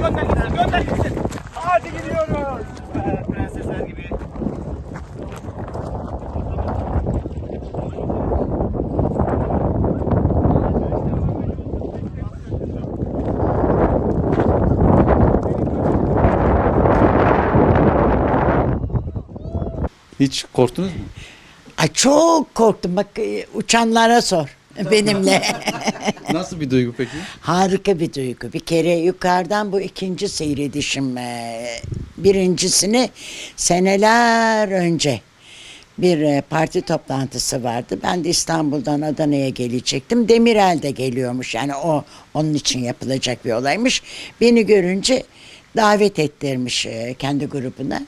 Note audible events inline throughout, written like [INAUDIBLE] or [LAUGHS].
Gönder gitsin, gönder gitsin. Hadi gidiyoruz. Prensesler gibi. Hiç korktunuz mu? Ay çok korktum. Bak e, uçanlara sor benimle. [LAUGHS] Nasıl bir duygu peki? Harika bir duygu. Bir kere yukarıdan bu ikinci seyredişim. Birincisini seneler önce bir e, parti toplantısı vardı. Ben de İstanbul'dan Adana'ya gelecektim. Demirel de geliyormuş. Yani o onun için yapılacak bir olaymış. Beni görünce davet ettirmiş e, kendi grubuna.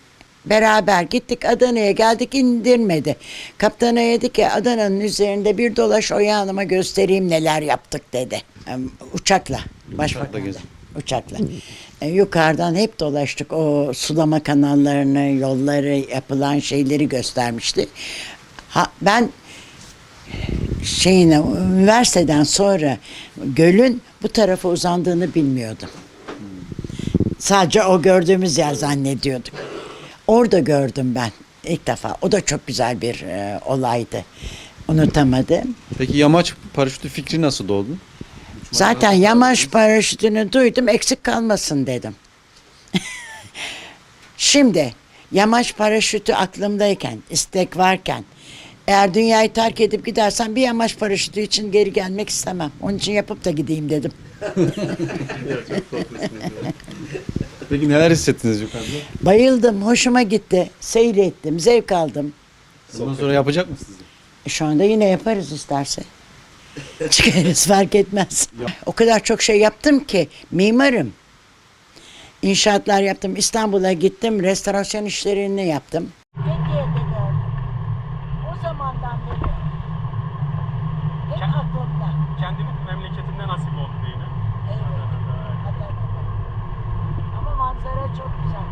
Beraber gittik Adana'ya geldik indirmedi. Kaptana dedi ki Adana'nın üzerinde bir dolaş Oya Hanım'a göstereyim neler yaptık dedi. Uçakla. Başbakanla. gezin. Uçakla. E, yukarıdan hep dolaştık. O sulama kanallarını, yolları, yapılan şeyleri göstermişti. Ha, ben şeyine üniversiteden sonra gölün bu tarafa uzandığını bilmiyordum. Sadece o gördüğümüz yer zannediyorduk. Orada gördüm ben ilk defa. O da çok güzel bir e, olaydı. Unutamadım. Peki yamaç paraşütü fikri nasıl doğdu? Zaten yamaç paraşütünü duydum eksik kalmasın dedim. [LAUGHS] Şimdi yamaç paraşütü aklımdayken, istek varken eğer dünyayı terk edip gidersen bir yamaç paraşütü için geri gelmek istemem. Onun için yapıp da gideyim dedim. [LAUGHS] Peki neler hissettiniz yukarıda? Bayıldım, hoşuma gitti, seyrettim, zevk aldım. Bundan sonra yapacak mısınız? E, Şu anda yine yaparız isterse. [LAUGHS] Çıkarız fark etmez. O kadar çok şey yaptım ki mimarım. İnşaatlar yaptım. İstanbul'a gittim. Restorasyon işlerini yaptım. Fethiye'de gördüm. O zamandan beri. Hep aklımda. Kendi memleketinden çok güzel.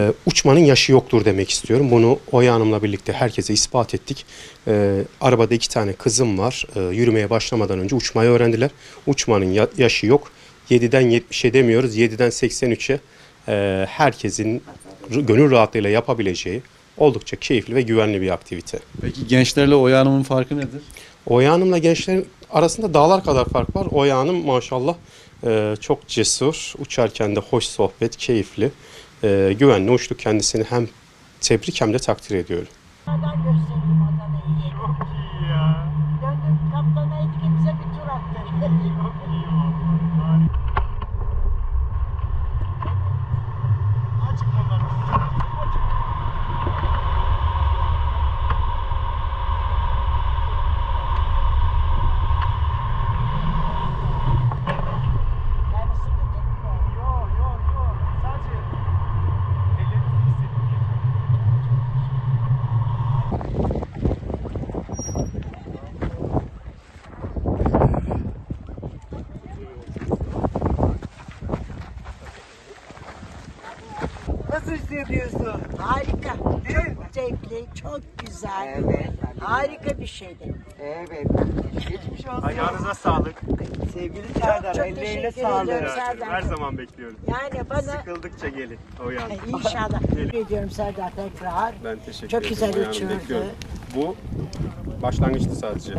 Ee, uçmanın yaşı yoktur demek istiyorum. Bunu Oya Hanım'la birlikte herkese ispat ettik. Ee, arabada iki tane kızım var. Ee, yürümeye başlamadan önce uçmayı öğrendiler. Uçmanın ya- yaşı yok. 7'den 70'e demiyoruz. 7'den 83'e e, herkesin gönül rahatlığıyla yapabileceği oldukça keyifli ve güvenli bir aktivite. Peki gençlerle Oya Hanım'ın farkı nedir? Oya Hanım'la gençlerin arasında dağlar kadar fark var. Oya Hanım maşallah e, çok cesur, uçarken de hoş sohbet, keyifli, e, güvenli uçtu kendisini hem tebrik hem de takdir ediyorum. Nereden göstereyim Nasıl hissediyorsun? Harika. Çok zevkli, çok güzel. Harika bir şeydi. Evet. Geçmiş olsun. Ayağınıza sağlık. Sevgili Serdar, çok ellerine teşekkür sağlık. ederim. Serdar. Her zaman bekliyoruz. Yani bana Sıkıldıkça gelin. O yan. İnşallah. [LAUGHS] Teşekkür ediyorum Serdar tekrar. Ben teşekkür Çok ederim. güzel Oya Hanım, uçurdu. bekliyorum. Bu başlangıçtı sadece.